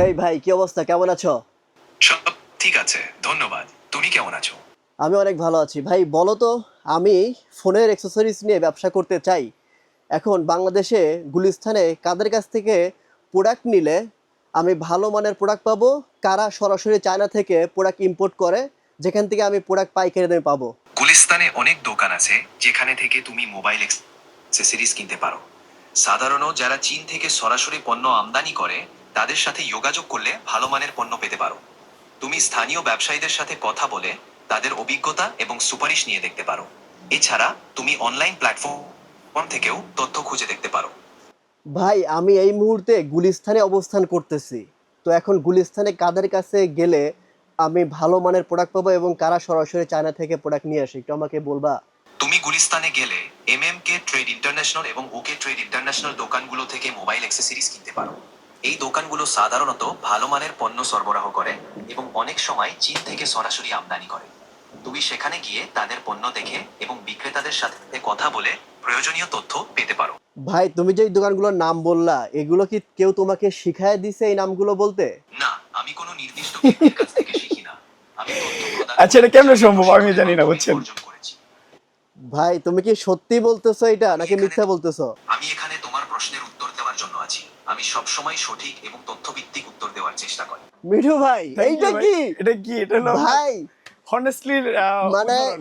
হেই ভাই কি অবস্থা? কেমন আছো? সব ঠিক আছে ধন্যবাদ। তুমি কেমন আছো? আমি অনেক ভালো আছি। ভাই বলো তো আমি ফোনের অ্যাক্সেসরিজ নিয়ে ব্যবসা করতে চাই। এখন বাংলাদেশে গুলিস্থানে কাদের কাছ থেকে প্রোডাক্ট নিলে আমি ভালো মানের প্রোডাক্ট পাবো? কারা সরাসরি চায়না থেকে প্রোডাক্ট ইম্পোর্ট করে? যেখান থেকে আমি প্রোডাক্ট পাইকারি দামে পাবো? গুলিস্তানে অনেক দোকান আছে যেখানে থেকে তুমি মোবাইল অ্যাক্সেসরিজ কিনতে পারো। সাধারণত যারা চীন থেকে সরাসরি পণ্য আমদানি করে তাদের সাথে যোগাযোগ করলে ভালো মানের পণ্য পেতে পারো। তুমি স্থানীয় ব্যবসায়ীদের সাথে কথা বলে তাদের অভিজ্ঞতা এবং সুপারিশ নিয়ে দেখতে পারো। এছাড়া তুমি অনলাইন প্ল্যাটফর্ম থেকেও তথ্য খুঁজে দেখতে পারো। ভাই আমি এই মুহূর্তে গুলিস্থানে অবস্থান করতেছি। তো এখন গুলিস্থানে কাদের কাছে গেলে আমি ভালো মানের প্রোডাক্ট পাবো এবং কারা সরাসরি চায়না থেকে প্রোডাক্ট নিয়ে আসে? একটু আমাকে বলবা। তুমি গুলিস্তানে গেলে M M K trade international এবং ওকে ট্রেড ইন্টারন্যাশনাল দোকানগুলো থেকে মোবাইল অ্যাক্সেসরিজ কিনতে পারো। এই দোকানগুলো সাধারণত ভালো মানের পণ্য সরবরাহ করে এবং অনেক সময় চীন থেকে সরাসরি আমদানি করে। তুমি সেখানে গিয়ে তাদের পণ্য দেখে এবং বিক্রেতাদের সাথে কথা বলে প্রয়োজনীয় তথ্য পেতে পারো। ভাই তুমি যে দোকানগুলোর নাম বললা এগুলো কি কেউ তোমাকে শিখায় দিছে এই নামগুলো বলতে? না আমি কোনো নির্দিষ্ট ব্যক্তির কাছ থেকে শিখি না। আমি তথ্য প্রদান আচ্ছা, এটা কেমনে সম্ভব? আমি জানি না, বুঝছেন? ভাই তুমি কি সত্যি বলতেছো এটা নাকি মিথ্যা বলতেছো? আমি এখানে তোমার প্রশ্নের উত্তর দেওয়ার জন্য আমি সবসময় সঠিক এবং তথ্যভিত্তিক উত্তর দেওয়ার চেষ্টা করি। মিঠু ভাই এইটা কি? এটা কি? এটা হলো ভাই। হনেস্টলি মানে-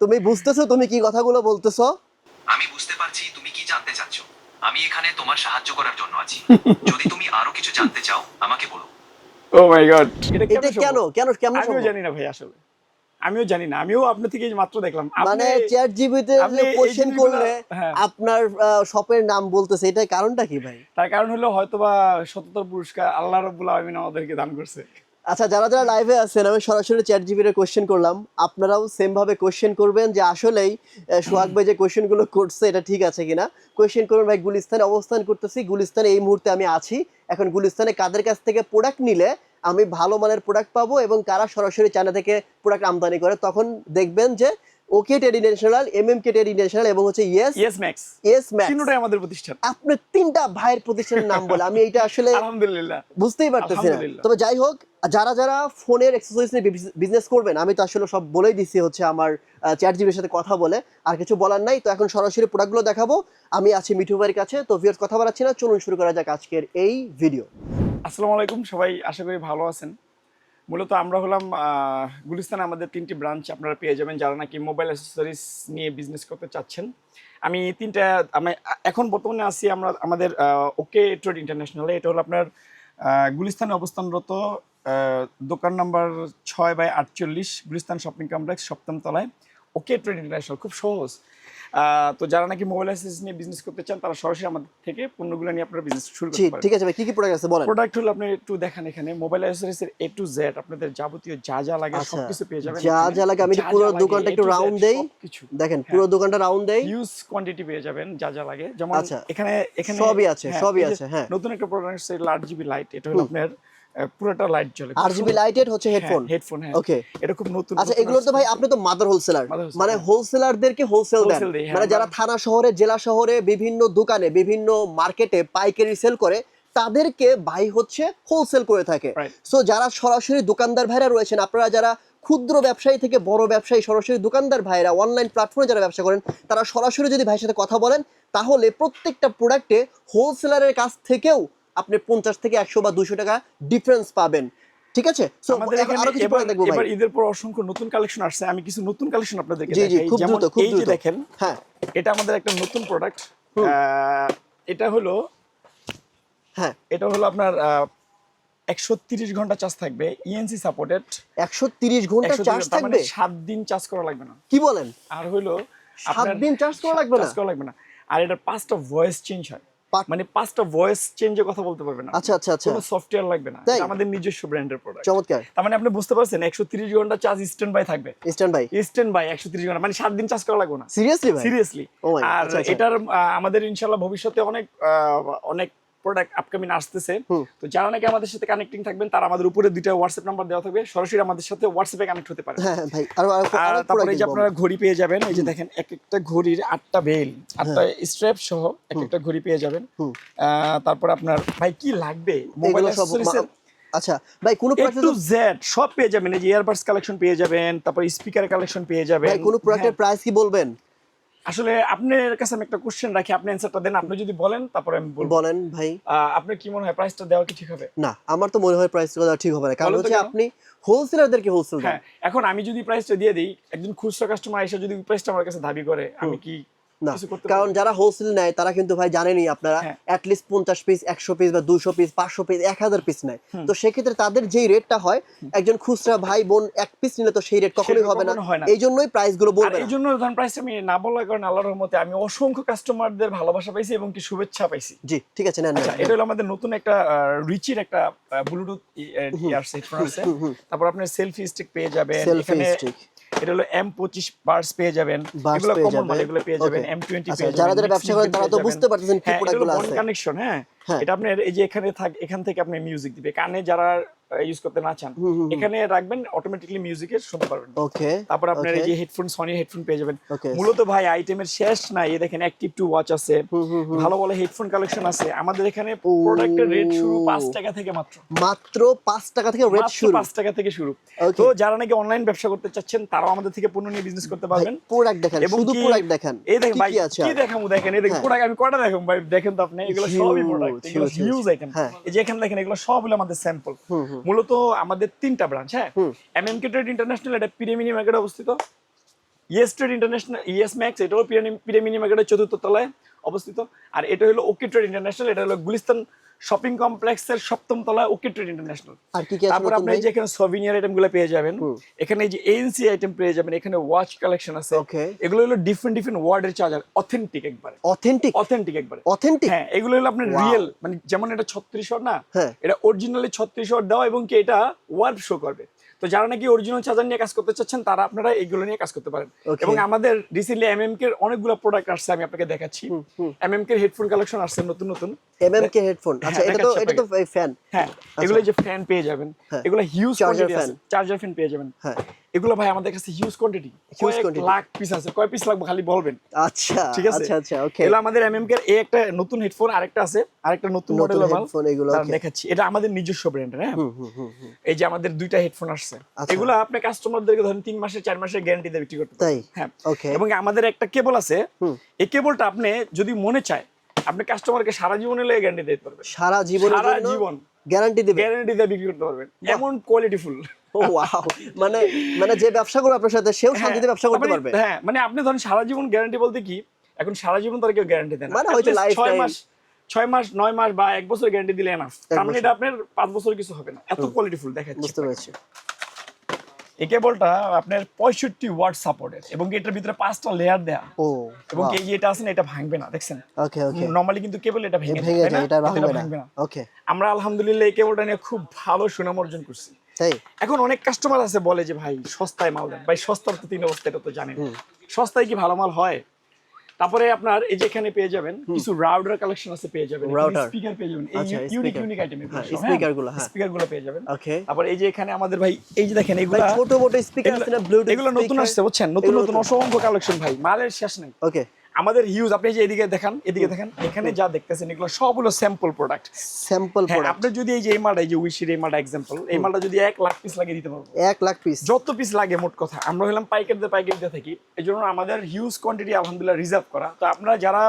তুমি বুঝতেছো তুমি কি কথাগুলো বলতেছো? আমি বুঝতে পারছি তুমি কি জানতে চাচ্ছ। আমি এখানে তোমার সাহায্য করার জন্য আছি। যদি তুমি আরও কিছু জানতে চাও আমাকে বলো। ও মাই গড এটা এটা কেন? কেন কেমন আমিও সম্ভব? জানি না ভাই আসলে। আমিও জানি না আমিও আপনার থেকে মাত্র দেখলাম। মানে চ্যাট জিবিতে আপনি কোশ্চেন করলে হ্যাঁ। আপনার শপের নাম বলতেছে এটার কারণটা কি ভাই? তার কারণ হলো হয়তোবা সততার পুরস্কার আল্লাহ রাব্বুল আলামিন আমাদেরকে দান করছে। আচ্ছা যারা যারা লাইভে আছেন আমি সরাসরি চ্যাট জিবিতে কোশ্চেন করলাম। আপনারাও সেম ভাবে কোশ্চেন করবেন যে আসলেই সোহাগ ভাই যে কোশ্চেনগুলো করছে এটা ঠিক আছে কিনা? কোশ্চেন করবেন ভাই গুলিস্তানে অবস্থান করতেছি। গুলিস্তানে এই মুহূর্তে আমি আছি। এখন গুলিস্তানে কাদের কাছ থেকে প্রোডাক্ট নিলে আমি ভালো মানের প্রোডাক্ট পাবো এবং কারা সরাসরি চায়না থেকে প্রোডাক্ট আমদানি করে তখন দেখবেন যে OK Ted International M M K Ted International এবং হচ্ছে yes yes Max yes Max তিনটাই আমাদের প্রতিষ্ঠান। আপনি তিনটা ভাইয়ের প্রতিষ্ঠানের নাম বলে আমি এটা আসলে আলহামদুলিল্লাহ। বুঝতেই পারতেছি না। তবে যাই হোক যারা যারা ফোনের এক্সারসাইজ নিয়ে বিজনেস করবেন আমি তো আসলে সব বলেই দিছি হচ্ছে আমার চ্যাট জিবির সাথে কথা বলে আর কিছু বলার নাই তো এখন সরাসরি প্রোডাক্টগুলো দেখাবো। আমি আছি মিঠু ভাইয়ের কাছে তো ভিউয়ার্স কথা বলাচ্ছি না চলুন শুরু করা যাক আজকের এই ভিডিও আসসালামু আলাইকুম, সবাই আশা করি ভালো আছেন। মূলত আমরা হলাম গুলিস্তানে আমাদের তিনটি ব্রাঞ্চ আপনারা পেয়ে যাবেন যারা নাকি মোবাইল অ্যাসেসরিজ নিয়ে বিজনেস করতে চাচ্ছেন। আমি তিনটা, আমি এখন বর্তমানে আছি আমরা, আমাদের ওকে ট্রেড ইন্টারন্যাশনালে এটা হলো আপনার গুলিস্তানে অবস্থানরত দোকান নাম্বার ছয় বাই আটচল্লিশ, গুলিস্তান শপিং কমপ্লেক্স সপ্তম তলায়। ওকে ট্রেড ইন্টারন্যাশনাল খুব সহজ। তো যারা নাকি মোবাইল অ্যাসেসরিজ নিয়ে বিজনেস করতে চান তারা সরাসরি আমাদের থেকে পণ্যগুলো নিয়ে আপনারা বিজনেস শুরু করতে পারেন ঠিক আছে ভাই কি কি প্রোডাক্ট আছে বলেন প্রোডাক্ট হলো আপনি একটু দেখেন এখানে মোবাইল এর এ টু জেড আপনাদের যাবতীয় যা যা লাগে আচ্ছা, সবকিছু পেয়ে যাবেন যা যা লাগে আমি পুরো দোকানটা একটু রাউন্ড দেই। দেখেন পুরো দোকানটা রাউন্ড দেই হিউজ কোয়ান্টিটি পেয়ে যাবেন যা যা লাগে যেমন আচ্ছা। এখানে এখানে সবই আছে, হ্যাঁ, সবই আছে, হ্যাঁ। নতুন একটা প্রোডাক্ট আছে লার্জ জিবি লাইট এটা হলো। আপনার পুরোটা লাইট জ্বলে। আর জিবি লাইটেড হচ্ছে হেডফোন হেডফোন হ্যাঁ। ওকে এটা খুব নতুন আচ্ছা এগুলো তো ভাই আপনি তো মাদার হোলসেলার মানে হ্যাঁ। হোলসেলারদেরকে হোলসেল দেন হ্যাঁ, মানে যারা থানা শহরে জেলা শহরে বিভিন্ন দোকানে বিভিন্ন মার্কেটে পাইকারি সেল করে তাদেরকে ভাই হচ্ছে হোলসেল করে থাকে। সো যারা সরাসরি দোকানদার ভাইরা রয়েছেন আপনারা যারা ক্ষুদ্র ব্যবসায়ী থেকে বড় ব্যবসায়ী সরাসরি দোকানদার ভাইরা অনলাইন প্ল্যাটফর্মে যারা ব্যবসা করেন তারা সরাসরি যদি ভাইয়ের সাথে কথা বলেন তাহলে প্রত্যেকটা প্রোডাক্টে হোলসেলারের কাছ থেকেও আপনি পঞ্চাশ থেকে একশো বা দুশো টাকা ডিফারেন্স পাবেন। ঠিক আছে? সো আমাদের এখন এখানে আরও কিছু এবার দেখব এবার ঈদের পর অসংখ্য নতুন কালেকশন আসছে। আমি কিছু নতুন কালেকশন আপনাদেরকে দেখাই। খুব যেমন এই যে দেখেন হ্যাঁ। এটা আমাদের একটা নতুন প্রোডাক্ট এটা হলো হ্যাঁ। এটা হলো আপনার একশো তিরিশ ঘণ্টা চার্জ থাকবে ইএনসি সাপোর্টেড একশো তিরিশ ঘণ্টা চার্জ মানে থাকবে? সাত দিন চার্জ করা লাগবে না। কি বলেন? আর হলো সাত দিন charge করা লাগবে না? চার্জ করা লাগবে না। আর এটার পাঁচটা ভয়েস চেঞ্জ হয়। মানে পাঁচটা ভয়েস চেঞ্জে কথা বলতে পারবেন না। আচ্ছা আচ্ছা আচ্ছা। কোনো সফটওয়্যার লাগবে না। এটা আমাদের নিজস্ব ব্র্যান্ডের প্রোডাক্ট চমৎকার। তার মানে আপনি বুঝতে পারছেন একশো তিরিশ ঘণ্টা চার্জ স্ট্যান্ড বাই থাকবে। স্ট্যান্ড বাই স্ট্যান্ড বাই একশো তিরিশ ঘণ্টা মানে 7 দিন চার্জ করা লাগবে না। সিরিয়াসলি ভাই? সিরিয়াসলি Oh আর আচ্ছা, আচ্ছা। এটার আমাদের ইনশাআল্লাহ ভবিষ্যতে অনেক অনেক প্রোডাক্ট আপকামিং আসতেছে। তো যারা নাকি আমাদের সাথে কানেক্টিং থাকবেন তারা আমাদের উপরে দুইটা হোয়াটসঅ্যাপ নাম্বার দেওয়া থাকবে। সরাসরি আমাদের সাথে হোয়াটসঅ্যাপে কানেক্ট হতে পারে হ্যাঁ হ্যাঁ, ভাই আরও তারপরে যে আপনারা ঘড়ি পেয়ে যাবেন এই যে দেখেন এক একটা ঘড়ির আটটা বেল আটটা স্ট্র্যাপ সহ এক একটা ঘড়ি পেয়ে যাবেন। তারপর আপনার ভাই কি লাগবে? মোবাইল আচ্ছা ভাই কোনো প্রোডাক্ট জেড সব পেয়ে যাবেন। এই যে ইয়ারবাডস কালেকশন পেয়ে যাবেন তারপর স্পিকার কালেকশন পেয়ে যাবেন। ভাই কোনো প্রোডাক্টের হ্যাঁ, প্রাইস কি বলবেন? আসলে আপনার কাছে আমি একটা কোশ্চেন রাখি আপনি অ্যানসারটা দেন আপনি যদি বলেন তারপরে আমি বলব। বলেন ভাই। আপনার কি মনে হয় প্রাইসটা দেওয়া কি ঠিক হবে? না আমার তো মনে হয় প্রাইস দেওয়া ঠিক হবে না। কারণ হচ্ছে? আপনি হোলসেলারদেরকে হোলসেল দেন হ্যাঁ এখন আমি যদি প্রাইসটা দিয়ে দিই একজন খুচরা কাস্টমার এসে যদি প্রাইসটা আমার কাছে দাবি করে আমি কি না কারণ যারা হোলসেল নেয় তারা কিন্তু ভাই জানেনই আপনারা। অ্যাটলিস্ট পঞ্চাশ পিস একশো পিস বা দুশো পিস পাঁচশো পিস এক হাজার পিস নেয়। তো সেক্ষেত্রে তাদের যেই রেটটা হয় একজন খুচরা ভাই বোন এক পিস নিলে তো সেই রেট কখনোই হবে না। না। এই জন্যই প্রাইসগুলো বলবে এই জন্য ধরেন প্রাইস আমি না বলার কারণে আল্লাহর রহমতে আমি অসংখ্য কাস্টমারদের ভালোবাসা পাইছি এবং কি শুভেচ্ছা পাইছি। জি ঠিক আছে নেন আচ্ছা এটা হলো আমাদের নতুন একটা রিচির একটা ব্লুটুথ হেডফোন আছে। তারপর আপনি সেলফি স্টিক পেয়ে যাবেন। এখানে। এটা হলো এম পঁচিশ বার্স পেয়ে যাবেন। এগুলো কমন। এগুলো পেয়ে যাবেন এম টোয়েন্টি আচ্ছা, পেয়ে যাবেন যারা ব্যবসা করেন তারা তো বুঝতে পারতেছেন কি হ্যাঁ, প্রোডাক্টগুলো আছে। কানেকশন হ্যাঁ। হ্যাঁ। এটা আপনার এই যে এখানে থাক এখান থেকে আপনি মিউজিক দিবে কানে যারা ইউজ করতে না চান এখানে রাখবেন অটোমেটিকলি মিউজিকে শুনতে পারবেন ওকে তারপর আপনার এই যে হেডফোন সনি হেডফোন পেয়ে যাবেন। মূলত ভাই আইটেমের শেষ নাই দেখেন অ্যাক্টিভ টু ওয়াচ আছে। ভালো ভালো হেডফোন কালেকশন আছে। আমাদের এখানে প্রোডাক্টের রেট শুরু পাঁচ টাকা থেকে মাত্র। মাত্র পাঁচ টাকা থেকে রেট শুরু। পাঁচ টাকা থেকে শুরু। তো যারা নাকি অনলাইন ব্যবসা করতে চাচ্ছেন তারাও আমাদের থেকে পণ্য নিয়ে বিজনেস করতে পারবেন। প্রোডাক্ট দেখেন শুধু প্রোডাক্ট দেখেন এই দেখেন ভাই কি? দেখামু দেখেন এই দেখেন। প্রোডাক্ট আমি কয়টা দেখাম ভাই? দেখেন তো আপনি এগুলো সবই প্রোডাক্ট এগুলো। হিউজ আইটেম হ্যাঁ। এই যে এখানে দেখেন এগুলো সব হলো আমাদের স্যাম্পল মূলত আমাদের তিনটা ব্রাঞ্চ হ্যাঁ? এমএমকে ট্রেড ইন্টারন্যাশনাল এটা পিরেমিনি মার্কেটে অবস্থিত। Yes trade international yes max এটাও পিরেমিনি মার্কেটের চতুর্থ তলায় অবস্থিত। আর এটা হলো ওকে ট্রেড ইন্টারন্যাশনাল এটা হলো গুলিস্তান শপিং কমপ্লেক্সের সপ্তম তলায় ওকে ট্রেড ইন্টারন্যাশনাল আর কি কি আছে তারপর আপনি যে এখানে সভিনিয়ার আইটেমগুলো পেয়ে যাবেন এখানে এই যে এএনসি আইটেম পেয়ে যাবেন এখানে ওয়াচ কালেকশন আছে। Okay. এগুলো হলো ডিফারেন্ট ডিফারেন্ট ওয়ার্ডের চার্জার অথেন্টিক একবারে। অথেন্টিক অথেন্টিক একবারে। অথেন্টিক হ্যাঁ এগুলো হলো আপনার রিয়েল মানে যেমন এটা ছত্রিশ ওয়াট না হ্যাঁ। এটা অরিজিনালি ছত্রিশ ওয়াট দেওয়া এবং কি এটা ওয়ার্ড শো করবে। তো যারা নাকি অরিজিনাল চার্জার নিয়ে কাজ করতে চাচ্ছেন তারা আপনারা এগুলো নিয়ে কাজ করতে পারেন। এবং আমাদের রিসেন্টলি এমএম কে অনেকগুলো প্রোডাক্ট আসছে আমি আপনাকে দেখাচ্ছি। এমএম কে হেডফোন কালেকশন আসছে নতুন নতুন। এমএমকে হেডফোন আচ্ছা হ্যাঁ, এটা তো এটা তো ফ্যান হ্যাঁ এগুলো যে ফ্যান পেয়ে যাবেন। এগুলো হিউজ কোয়ান্টিটি fan। আছে। চার্জার ফ্যান পেয়ে যাবেন। হ্যাঁ। এগুলো ভাই আমাদের কাছে হিউজ কোয়ান্টিটি কয়েক quantity। লাখ পিস আছে। কয় পিস লাগবে খালি বলবেন? আচ্ছা ঠিক আছে? আচ্ছা আচ্ছা ওকে এগুলো আমাদের এমএম কে এই একটা নতুন হেডফোন আরেকটা আছে। আরেকটা নতুন মডেল মাল headphone এগুলো, দেখাচ্ছি। এটা আমাদের নিজস্ব ব্র্যান্ডের হ্যাঁ। এই যে আমাদের দুইটা হেডফোন আসছে। আচ্ছা। এগুলো আপনি কাস্টমারদেরকে ধরেন তিন মাসের চার মাসের গ্যারান্টি দিয়ে বিক্রি করতে তাই? হ্যাঁ। Okay. এবং আমাদের একটা কেবল আছে। এই কেবলটা আপনি যদি মনে চায় আপনি কাস্টমারকে সারা জীবনের লেগে গ্যারান্টি দিতে পারবেন। সারা জীবনের সারা জীবন। গ্যারান্টি দিবে। গ্যারান্টি দিয়ে বিক্রি করতে পারবেন। এমন কোয়ালিটিফুল ওয়াও মানে মানে যে ব্যবসা করবে আপনার সাথে সেও শান্তিতে ব্যবসা করতে পারবে। হ্যাঁ মানে আপনি ধরেন সারা জীবন গ্যারান্টি বলতে কি এখন সারা জীবন তার কেউ গ্যারান্টি দেন মানে হয়তো ছয় মাস ছয় মাস নয় মাস বা এক বছর গ্যারান্টি দিলে এনাফ তার মানে এটা আপনার পাঁচ বছর কিছু হবে না। এত কোয়ালিটিফুল দেখাচ্ছি বুঝতে পেরেছি। এই কেবলটা আপনার পঁয়ষট্টি ওয়াট সাপোর্টেড এবং এটার ভিতরে পাঁচটা লেয়ার দেয়া। ও এবং এই যে এটা আছে না এটা ভাঙবে না দেখছেন? ওকে ওকে নরমালি কিন্তু কেবল এটা ভেঙে যায়? এটা ভাঙবে না। ওকে আমরা আলহামদুলিল্লাহ এই কেবলটা নিয়ে খুব ভালো সুনাম অর্জন করছি। তাই? এখন অনেক কাস্টমার আছে বলে যে ভাই সস্তায় মাল দেন। ভাই সস্তার তো তিন অবস্থা এটা তো জানেন। সস্তায় কি ভালো মাল হয়? তারপরে আপনার এই যেখানে পেয়ে যাবেন কিছু রাউডার কালেকশন আছে পেয়ে যাবেন রাউডার স্পিকার পেয়ে যাবেন এই ইউনিক ইউনিক আইটেম স্পিকারগুলো, হ্যাঁ। স্পিকারগুলো পেয়ে যাবেন। ওকে তারপর এই যে এখানে আমাদের ভাই এই যে দেখেন এগুলো ছোট ছোট স্পিকার আছে না ব্লুটুথ এগুলো নতুন আসছে বুঝছেন? নতুন নতুন অসংখ্য কালেকশন ভাই মালের শেষ নাই। ওকে আমাদের হিউজ আপনি যে এদিকে দেখান এদিকে দেখেন এখানে যা দেখতেছেন এগুলো সবগুলো স্যাম্পল প্রোডাক্ট স্যাম্পল প্রোডাক্ট আপনি যদি এই যে এই মালটা এই যে উইশির এই মালটা এক্সাম্পল এই মালটা যদি এক লাখ পিস লাগিয়ে দিতে পারব। এক লাখ পিস যত পিস লাগে মোট কথা। আমরা হলাম পাইকারিতে পাইকারিতে থাকি। এই জন্য আমাদের হিউজ কোয়ান্টিটি আলহামদুলিল্লাহ রিজার্ভ করা। তো আপনারা যারা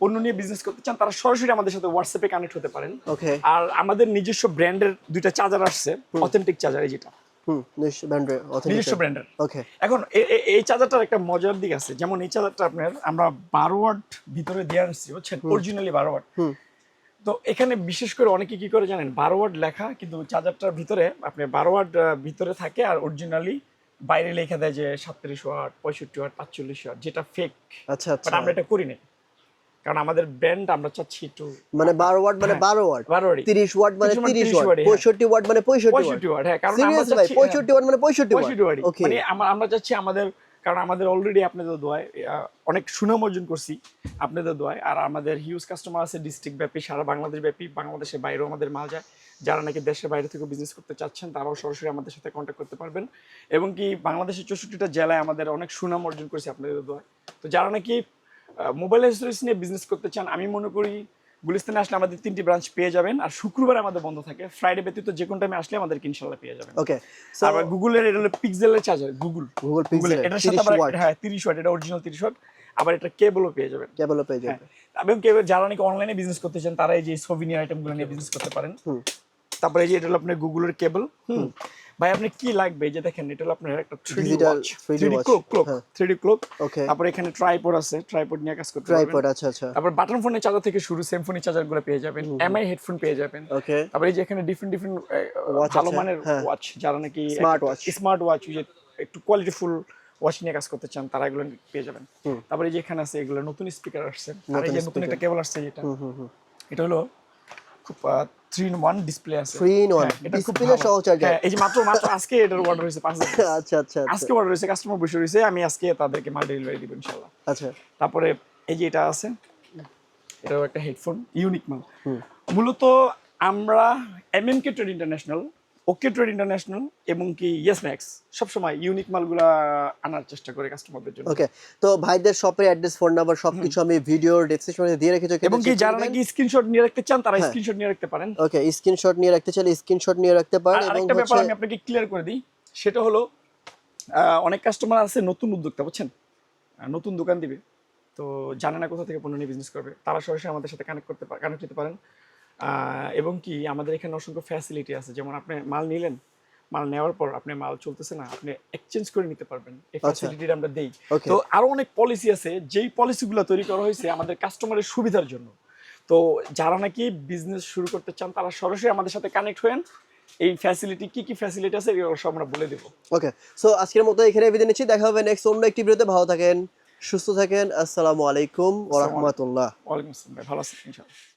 পণ্য নিয়ে বিজনেস করতে চান তারা সরাসরি আমাদের সাথে হোয়াটসঅ্যাপে কানেক্ট হতে পারেন। ওকে আর আমাদের নিজস্ব ব্র্যান্ডের দুইটা চার্জার আসছে অথেন্টিক চার্জার এই যেটা। হুম নিজস্ব ব্র্যান্ডের ওকে এখন এই চার্জারটার একটা মজার দিক আছে। যেমন এই চার্জারটা আপনার আমরা বারো ওয়াট ভিতরে দিয়ে আনছি হচ্ছেন অরিজিনালি বারো ওয়াট। তো এখানে বিশেষ করে অনেকে কি করে জানেন? বারো ওয়াট লেখা কিন্তু চার্জারটার ভিতরে আপনি বারো ওয়াট ভিতরে থাকে আর অরিজিনালি বাইরে লেখা দেয় যে সাতত্রিশ ওয়াট পঁয়ষট্টি ওয়াট পাঁচচল্লিশ ওয়াট যেটা ফেক আচ্ছা আচ্ছা আমরা এটা করি নাই কারণ আমাদের ব্র্যান্ড আমরা চাচ্ছি একটু মানে বারো ওয়াট মানে হ্যাঁ, বারো ওয়াট বারো ওয়াটই। তিরিশ ওয়াট মানে 30 মানে তিরিশ 30 ওয়াট ওয়াটই, হ্যাঁ। পঁয়ষট্টি ওয়াট মানে পঁয়ষট্টি ওয়াট হ্যাঁ কারণ আমরা চাচ্ছি পঁয়ষট্টি ওয়াট মানে পঁয়ষট্টি ওয়াট মানে আমরা আমরা চাচ্ছি আমাদের কারণ আমাদের অলরেডি আপনাদের দোয়ায় অনেক সুনাম অর্জন করছি আপনাদের দোয়ায়। আর আমাদের হিউজ কাস্টমার আছে ডিস্ট্রিক্ট ব্যাপী সারা বাংলাদেশ ব্যাপী বাংলাদেশের বাইরেও আমাদের মাল যায়। যারা নাকি দেশের বাইরে থেকে বিজনেস করতে চাচ্ছেন তারাও সরাসরি আমাদের সাথে কন্ট্যাক্ট করতে পারবেন। এবং কি বাংলাদেশের চৌষট্টিটা জেলায় আমাদের অনেক সুনাম অর্জন করেছে আপনাদের দোয়ায়। তো যারা নাকি মোবাইল অ্যাক্সেসরিজ নিয়ে বিজনেস করতে চান আমি মনে করি গুলিস্তানে আসলে আমাদের তিনটি ব্রাঞ্চ পেয়ে যাবেন আর শুক্রবার আমাদের বন্ধ থাকে। ফ্রাইডে ব্যতীত যে কোনো টাইমে আসলে আমাদের ইনশাল্লাহ পেয়ে যাবেন। ওকে সো আবার গুগলের এটা হলো পিক্সেলের চার্জার গুগল গুগল পিক্সেল এটার সাথে আবার হ্যাঁ তিরিশ ওয়াট এটা অরিজিনাল তিরিশ ওয়াট আবার এটা কেবলও পেয়ে যাবেন। কেবল পেয়ে যাবেন। যাবে এবং কেবল যারা নাকি অনলাইনে বিজনেস করতে চান তারা এই যে সোভিনিয়ার আইটেমগুলো নিয়ে বিজনেস করতে পারেন। তারপরে এই যে এটা হলো আপনার গুগলের কেবল হুম। ভাই আপনি কি লাগবে? যে দেখেন এটা হলো আপনার একটা 3D Digital watch 3D 3D clock clock হ্যাঁ। 3D ক্লক ওকে তারপরে এখানে ট্রাইপড আছে ট্রাইপড নিয়ে কাজ করতে ট্রাইপড আচ্ছা আচ্ছা। তারপর বাটন ফোনের চার্জার থেকে শুরু সেম ফোনের চার্জারগুলো পেয়ে যাবেন এমআই হেডফোন পেয়ে যাবেন। ওকে তারপরে এই যে এখানে ডিফারেন্ট ডিফারেন্ট ভালো মানের হ্যাঁ। ওয়াচ যারা নাকি স্মার্ট ওয়াচ স্মার্ট ওয়াচ যে একটু কোয়ালিটিফুল ওয়াচ নিয়ে কাজ করতে চান তারা এগুলো পেয়ে যাবেন। তারপরে এই যে এখানে আছে এগুলো নতুন স্পিকার আসছে। আর এই যে নতুন একটা কেবল আসছে যেটা হুম হুম হুম। এটা হলো খুব ডিসপ্লে আছে। In হ্যাঁ, সহ। হ্যাঁ, এই যে মাত্র মাত্র আজকে এটার অর্ডার হয়েছে পাঁচ আচ্ছা আচ্ছা আচ্ছা। আজকে অর্ডার হয়েছে কাস্টমার বসে রয়েছে আমি আজকে তাদেরকে মাল ডেলিভারি দিব আচ্ছা। তারপরে এই যে এটা আছে এটাও একটা হেডফোন ইউনিক মাল। মূলত আমরা MMK trade international okay trade international এবং কি ইয়েস ম্যাক্স সবসময় ইউনিক মালগুলা আনার চেষ্টা করে কাস্টমারদের জন্য। ওকে তো ভাইদের শপের অ্যাড্রেস ফোন নাম্বার সবকিছু আমি ভিডিওর ডেসক্রিপশনে দিয়ে রেখেছি এবং কি যারা নাকি স্ক্রিনশট নিয়ে রাখতে চান তারা হ্যাঁ। স্ক্রিনশট নিয়ে রাখতে পারেন। ওকে স্ক্রিনশট নিয়ে রাখতে চাইলে স্ক্রিনশট নিয়ে রাখতে পারেন এবং আরেকটা ব্যাপার আমি আপনাকে ক্লিয়ার করে দিই সেটা হলো আহ, অনেক কাস্টমার আছে নতুন উদ্যোক্তা বুঝছেন? নতুন দোকান দিবে তো জানে না কোথা থেকে পণ্য নিয়ে বিজনেস করবে তারা সরাসরি আমাদের সাথে কানেক্ট করতে কানেক্ট হতে পারেন। এবং কি আমাদের এখানে অসংখ্য ফ্যাসিলিটি আছে। যেমন আপনি মাল নিলেন মাল নেওয়ার পর আপনি মাল চলতেছে না আপনি এক্সচেঞ্জ করে নিতে পারবেন। এই আচ্ছা। ফ্যাসিলিটিটা আমরা দেই। তো আরও অনেক পলিসি আছে যেই পলিসিগুলো তৈরি করা হয়েছে আমাদের কাস্টমারের সুবিধার জন্য। তো যারা নাকি বিজনেস শুরু করতে চান তারা সরাসরি আমাদের সাথে কানেক্ট হয়েন। এই ফ্যাসিলিটি কি কি ফ্যাসিলিটি আছে এগুলো সব আমরা বলে দেবো। ওকে সো আজকের মতো এখানে বিদায় নিচ্ছি। দেখা হবে নেক্সট অন্য একটি ভিডিওতে ভালো থাকেন সুস্থ থাকেন। আসসালামু আলাইকুম ওয়া রাহমাতুল্লাহ। ওয়ালাইকুম আসসালাম ভালো আছেন ইনশাআল্লাহ।